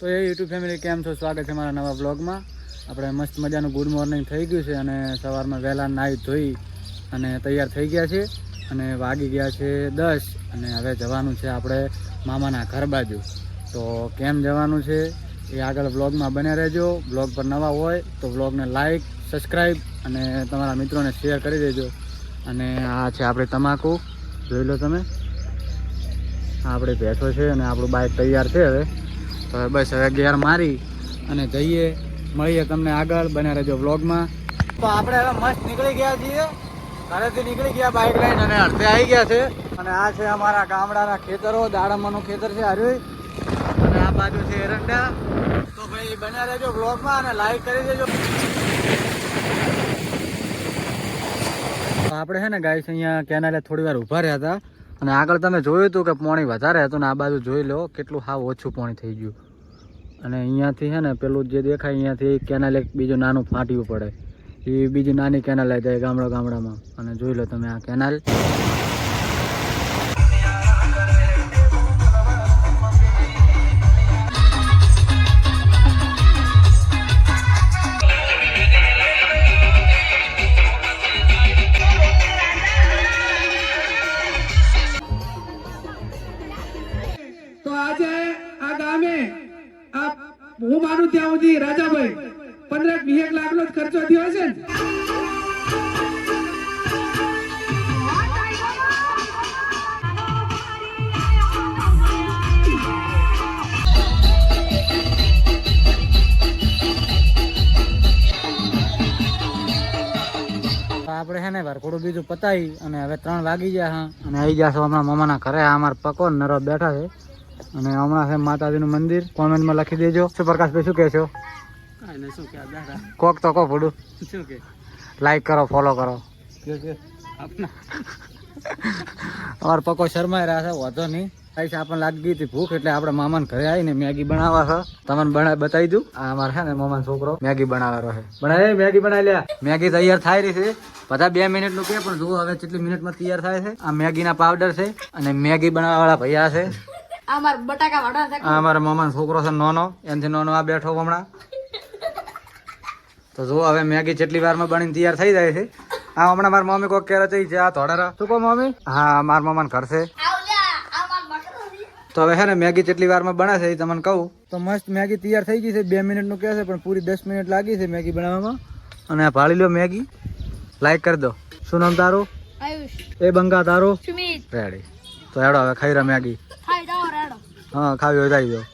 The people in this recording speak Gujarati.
તો એ યુટ્યુબ ફેમિલી કેમ છો? સ્વાગત છે મારા નવા બ્લોગમાં આપણે મસ્ત મજાનું ગુડ મોર્નિંગ થઈ ગયું છે અને સવારમાં વહેલા નાહી ધોઈ અને તૈયાર થઈ ગયા છે અને વાગી ગયા છે દસ અને હવે જવાનું છે આપણે મામાના ઘર બાજુ. તો કેમ જવાનું છે એ આગળ બ્લોગમાં બને રહેજો. બ્લોગ પર નવા હોય તો બ્લોગને લાઈક સબસ્ક્રાઈબ અને તમારા મિત્રોને શેર કરી દેજો. અને આ છે આપણે તમાકુ. જોઈ લો તમે. આપણે ભેંસો છે અને આપણું બાઇક તૈયાર છે હવે. તો બસ હવે ગેર મારી અને જઈએ, મળીએ તમને આગળ બને રહેજો વ્લોગમાં. તો આપણે હવે મસ્ત નીકળી ગયા છીએ. ઘરેથી નીકળી ગયા બાઇક લઈને અને અડધે આવી ગયા છે. અને આ છે અમારા ગામડાના ખેતરો, દાડમનું ખેતર છે હર્યું અને આ બાજુ છે એરંડા. તો ભાઈ બન્યા રહેજો વ્લોગમાં અને લાઈક કરી દેજો. આપણે છે ને ગાઈસ અહીંયા કેનાલે થોડી વાર ઊભા રહ્યા હતા. અને આગળ તમે જોયું હતું કે પાણી વધારે હતું ને આ બાજુ જોઈ લો, કેટલું હાવ ઓછું પાણી થઈ ગયું. અને અહીંયાથી છે ને, પેલું જે દેખાય અહીંયાથી કેનાલ એક બીજું નાનું ફાટ્યું પડે. એ બીજી નાની કેનાલ આવી જાય ગામડા ગામડામાં. અને જોઈ લો તમે આ કેનાલ હું માનું ત્યાં સુધી રાજાભાઈ પંદર વીસ લાખ નો ખર્ચો થયો છે ને? આપણે છે ને વરખોડું બીજું પતાવી અને હવે ત્રણ વાગી ગયા હા. અને આવી છો હમણાં મામાના ઘરે. અમારા પકો નરો બેઠા છે. અને હમણાં છે માતાજીનું મંદિર. કોમેન્ટમાં લખી દેજો. શું પ્રકાશભાઈ શું કહેશો કોક તો કો ફોડું શું કે લાઈક કરો ફોલો કરો. અમારે પકો શરમાઈ રહ્યા છે વાંધો નહીં. કઈ આપણને લાગી હતી ભૂખ એટલે આપણે મામાને ઘરે આવીને મેગી બનાવવા છે. તમને બના બતાવી દઉં. આ અમારે છે ને મામાનો છોકરો મેગી બનાવવાનો છે. બનાવે મેગી બનાવી લ્યા. મેગી તૈયાર થાય રહી છે. બધા બે મિનિટનું કે પણ જુઓ હવે કેટલી મિનિટમાં તૈયાર થાય છે. આ મેગીના પાવડર છે અને મેગી બનાવવા વાળા ભૈયા છે. આ મારા બટાકા વડા છે. આ અમારા મામાનો છોકરો છે નોનો. એનથી નોનો આ બેઠો હમણાં. તો જો હવે મેગી જેટલી વારમાં બનીને તૈયાર થઈ જાય છે. આ હમણાં મારા મમ્મી કોઈ થઈ છે આ થોડા શું કહો મમ્મી? હા મારા મામાને છે. તો હવે છે ને મેગી જેટલી વારમાં બને છે એ તમને કહું. તો મસ્ત મેગી તૈયાર થઈ ગઈ છે બે મિનિટનું કહે છે પણ પૂરી દસ મિનિટ લાગી છે મેગી બનાવવામાં. અને આ ભાળી લો મેગી. લાઈક કરી દો. શું નામ તારું? આયુષ. એ બંગા તારું? સુમિત. રેડી તો હેડો હવે ખાઈ રહ્યા મેગી. હા ખાવી હોય તો આવી જાઓ